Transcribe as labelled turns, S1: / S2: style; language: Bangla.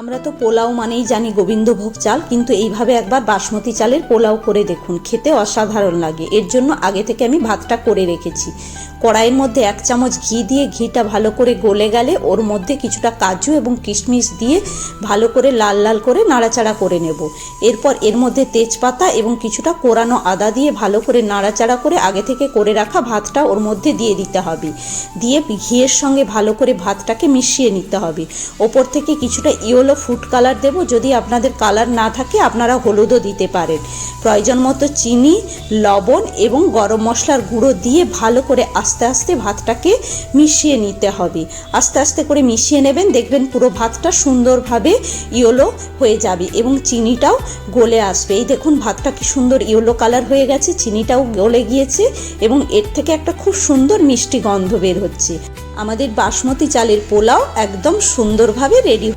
S1: আমরা তো পোলাও মানেই জানি গোবিন্দভোগ চাল, কিন্তু এইভাবে একবার বাসমতি চালের পোলাও করে দেখুন, খেতে অসাধারণ লাগে। এর জন্য আগে থেকে আমি ভাতটা করে রেখেছি। কড়াইয়ের মধ্যে এক চামচ ঘি দিয়ে ঘিটা ভালো করে গলে গেলে ওর মধ্যে কিছুটা কাজু এবং কিশমিশ দিয়ে ভালো করে লাল লাল করে নাড়াচাড়া করে নেব। এরপর এর মধ্যে তেজপাতা এবং কিছুটা কোরানো আদা দিয়ে ভালো করে নাড়াচাড়া করে আগে থেকে করে রাখা ভাতটা ওর মধ্যে দিয়ে দিতে হবে। দিয়ে ঘিয়ের সঙ্গে ভালো করে ভাতটাকে মিশিয়ে নিতে হবে। ওপর থেকে কিছুটা ইয়েলো ফুড কালার দেব। যদি আপনাদের কালার না থাকে, আপনারা হলুদও দিতে পারেন। প্রয়োজন মতো চিনি, লবণ এবং গরম মশলার গুঁড়ো দিয়ে ভালো করে আস্তে আস্তে ভাতটাকে মিশিয়ে নিতে হবে। আস্তে আস্তে করে মিশিয়ে নেবেন, দেখবেন পুরো ভাতটা সুন্দরভাবে ইয়েলো হয়ে যাবে এবং চিনিটাও গলে আসবে। এই দেখুন, ভাতটা কি সুন্দর ইয়েলো কালার হয়ে গেছে, চিনিটাও গলে গিয়েছে এবং এর থেকে একটা খুব সুন্দর মিষ্টি গন্ধ বের হচ্ছে। আমাদের বাসমতি চালের পোলাও একদম সুন্দরভাবে রেডি